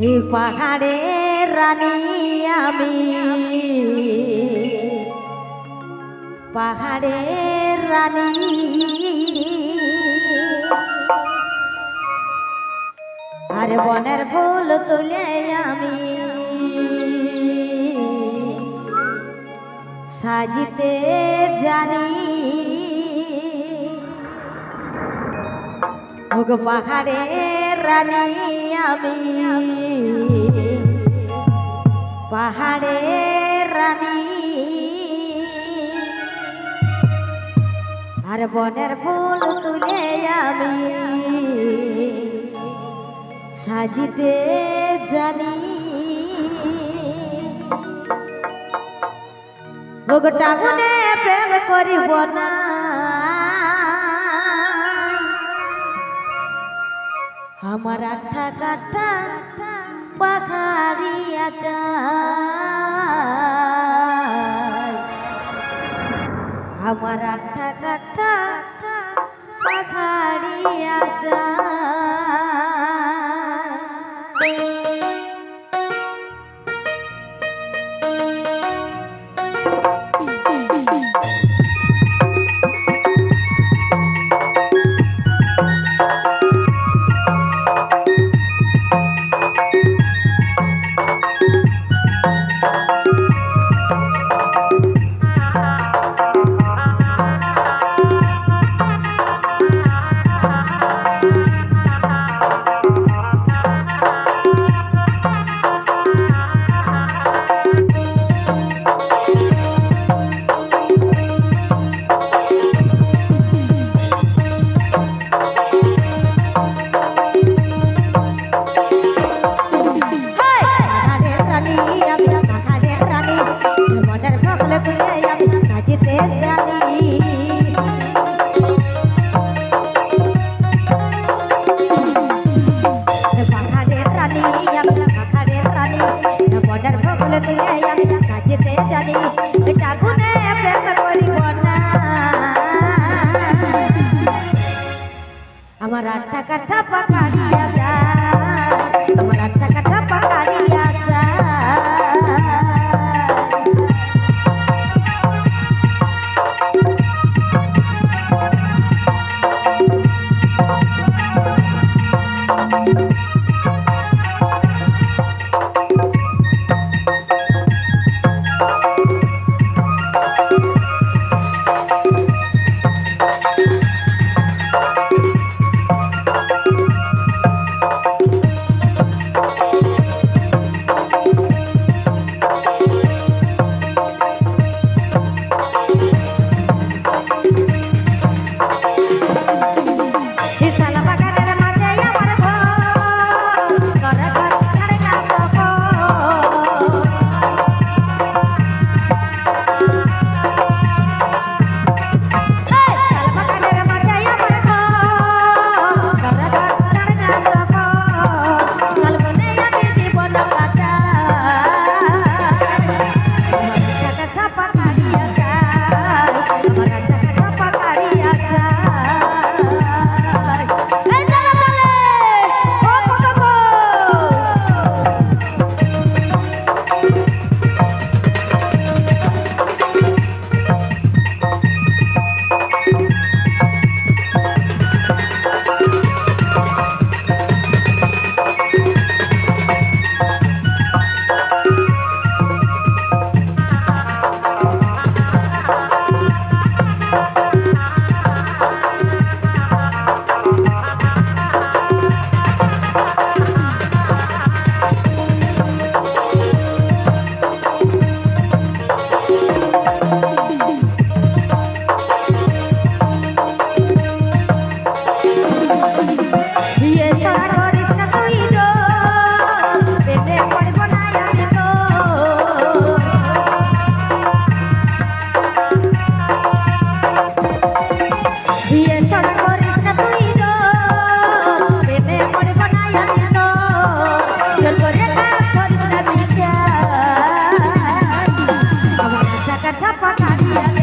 এই পাহাড়ের রানী আমি। পাহাড়ের রানী। আরে বনের ফুল তুলে আমি। সাজিতে জানি। ওগো পাহাড়ের রানী। আমি পাহাড়ের রানী। আর বনের ফুল তুলে আমি সাজিতে জানি। ওগটা মনে প্রেম করিব না। আমার একটা কাঠা পাখারিয়া যায় আমার আঠা কাঠা পাখারিয়া যায় tapa Yeah.